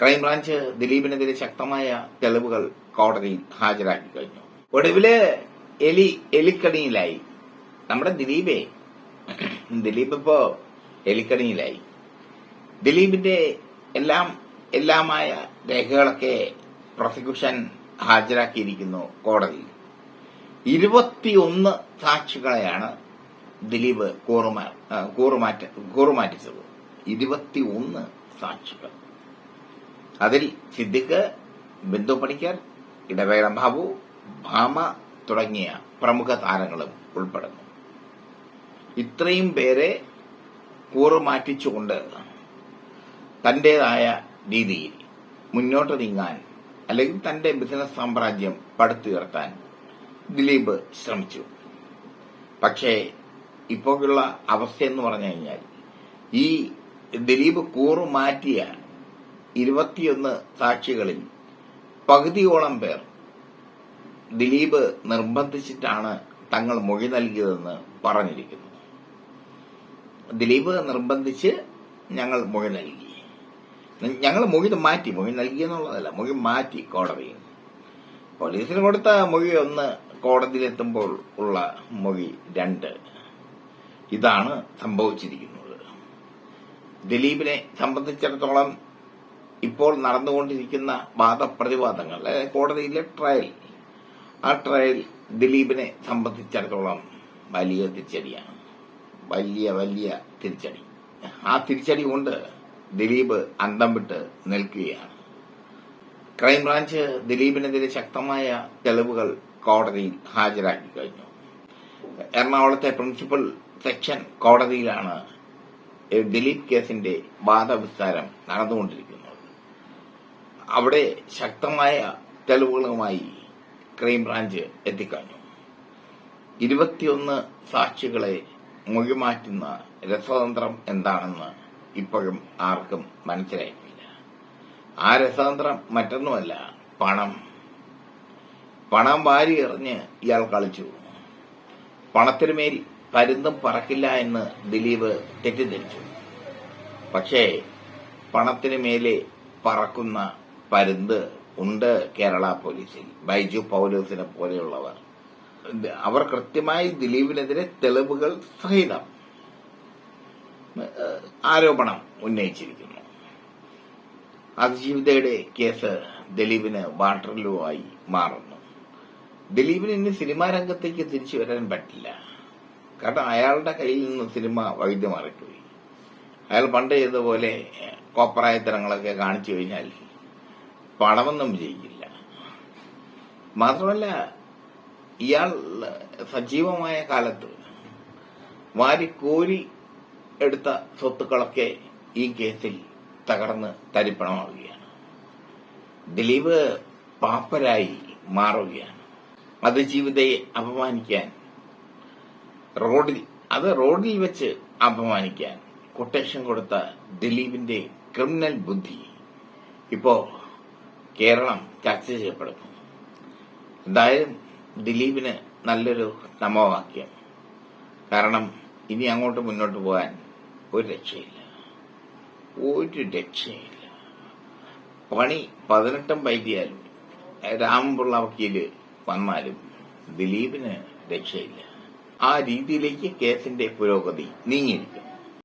Crime branch ദിലീപിനെതിരെ ശക്തമായ തെളിവുകൾ കോടതിയിൽ ഹാജരാക്കി കഴിഞ്ഞു. ഒടുവിൽ എലി എലിക്കടിയിലായി. നമ്മുടെ ദിലീപേ ദിലീപ് ഇപ്പോ എലിക്കടിയിലായി. ദിലീപിന്റെ എല്ലാം എല്ലാമായ രേഖകളൊക്കെ പ്രോസിക്യൂഷൻ ഹാജരാക്കിയിരിക്കുന്നു കോടതിയിൽ. ഇരുപത്തിയൊന്ന് സാക്ഷികളെയാണ് ദിലീപ് കൂറുമാ കൂറുമാറ്റ കൂറുമാറ്റിച്ചത്. ഇരുപത്തിയൊന്ന് സാക്ഷികൾ. അതിൽ സിദ്ദിഖ് ബിന്ദു പണിക്കർ ഇടവേള ബാബു ഭാമ തുടങ്ങിയ പ്രമുഖ താരങ്ങളും ഉൾപ്പെടുന്നു. ഇത്രയും പേരെ കൂറുമാറ്റിച്ചുകൊണ്ട് തന്റേതായ രീതിയിൽ മുന്നോട്ട് നീങ്ങാൻ അല്ലെങ്കിൽ തന്റെ ബിസിനസ് സാമ്രാജ്യം പടുത്തുയർത്താൻ ദിലീപ് ശ്രമിച്ചു. പക്ഷേ ഇപ്പോഴുള്ള അവസ്ഥ എന്ന് പറഞ്ഞു കഴിഞ്ഞാൽ ഈ ദിലീപ് കൂറുമാറ്റിയ ഇരുപത്തിയൊന്ന് സാക്ഷികളിൽ പകുതിയോളം പേർ ദിലീപ് നിർബന്ധിച്ചിട്ടാണ് തങ്ങൾ മൊഴി നൽകിയതെന്ന് പറഞ്ഞിരിക്കുന്നു. ദിലീപ് നിർബന്ധിച്ച് ഞങ്ങൾ മൊഴി നൽകി. ഞങ്ങൾ മൊഴി മാറ്റി മൊഴി നൽകി എന്നുള്ളതല്ല മൊഴി മാറ്റി കോടതിയിൽ പോലീസിന് കൊടുത്ത മൊഴി ഒന്ന് കോടതിയിലെത്തുമ്പോൾ ഉള്ള മൊഴി രണ്ട്. ഇതാണ് സംഭവിച്ചിരിക്കുന്നത്. ദിലീപിനെ സംബന്ധിച്ചിടത്തോളം ഇപ്പോൾ നടന്നുകൊണ്ടിരിക്കുന്ന വാദപ്രതിവാദങ്ങൾ കോടതിയിലെ ട്രയൽ ആ ട്രയൽ ദിലീപിനെ സംബന്ധിച്ചിടത്തോളം വലിയ തിരിച്ചടിയാണ്. വലിയ വലിയ തിരിച്ചടി. ആ തിരിച്ചടി കൊണ്ട് ദിലീപ് അന്തം വിട്ട് നിൽക്കുകയാണ്. ക്രൈംബ്രാഞ്ച് ദിലീപിനെതിരെ ശക്തമായ തെളിവുകൾ കോടതിയിൽ ഹാജരാക്കി കഴിഞ്ഞു. എറണാകുളത്തെ പ്രിൻസിപ്പൽ സെക്ഷൻ കോടതിയിലാണ് ദിലീപ് കേസിന്റെ വാദവിസ്താരം നടന്നുകൊണ്ടിരിക്കുന്നത്. അവിടെ ശക്തമായ തെളിവുകളുമായി ക്രൈംബ്രാഞ്ച് എത്തിക്കഴിഞ്ഞു. ഇരുപത്തിയൊന്ന് സാക്ഷികളെ മൊഴിമാറ്റുന്ന രസതന്ത്രം എന്താണെന്ന് ഇപ്പോഴും ആർക്കും മനസ്സിലായിട്ടില്ല. ആ രസതന്ത്രം മറ്റൊന്നുമല്ല പണം. പണം വാരി എറിഞ്ഞ് ഇയാൾ കളിച്ചു. പണത്തിനുമേൽ പരുന്തും പറക്കില്ല എന്ന് ദിലീപ് തെറ്റിദ്ധരിച്ചു. പക്ഷേ പണത്തിനു മേലെ പറക്കുന്ന പരുന്ത് ഉണ്ട് കേരള പോലീസിൽ. ബൈജു പൗലോസിനെ പോലെയുള്ളവർ. അവർ കൃത്യമായി ദിലീപിനെതിരെ തെളിവുകൾ സഹിതം ആരോപണം ഉന്നയിച്ചിരിക്കുന്നു. അതിജീവിതയുടെ കേസ് ദിലീപിന് വാട്ടർലൂ ആയി മാറുന്നു. ദിലീപിന് ഇനി സിനിമാ രംഗത്തേക്ക് തിരിച്ചു വരാൻ പറ്റില്ല. കാരണം അയാളുടെ കയ്യിൽ നിന്ന് സിനിമ വൈദ്യമാറിപ്പോയി. അയാൾ പണ്ട് ചെയ്തതുപോലെ കോപ്രായത്തരങ്ങളൊക്കെ കാണിച്ചു കഴിഞ്ഞാൽ പണമൊന്നും വിജയിക്കില്ല. മാത്രമല്ല ഇയാൾ സജീവമായ കാലത്ത് വാരിക്കോരി എടുത്ത സ്വത്തുക്കളൊക്കെ ഈ കേസിൽ തകർന്ന് തരിപ്പണമാവുകയാണ്. ദിലീപ് പാപ്പരായി മാറുകയാണ്. അതിജീവിതയെ അപമാനിക്കാൻ റോഡിൽ അത് റോഡിൽ വെച്ച് അപമാനിക്കാൻ കൊട്ടേഷൻ കൊടുത്ത ദിലീപിന്റെ ക്രിമിനൽ ബുദ്ധി ഇപ്പോ കേരളം ചർച്ച ചെയ്യപ്പെടുന്നു. എന്തായാലും ദിലീപിന് നല്ലൊരു നമവാക്യം കാരണം ഇനി അങ്ങോട്ട് മുന്നോട്ട് പോകാൻ ഒരു രക്ഷയില്ല. ഒരു രക്ഷയില്ല. പണി പതിനെട്ടും വൈകിയാലും രാമപിള്ള വക്കീൽ വന്നാലും ദിലീപിന് രക്ഷയില്ല. ആ രീതിയിലേക്ക് കേസിന്റെ പുരോഗതി നീങ്ങിയിരിക്കും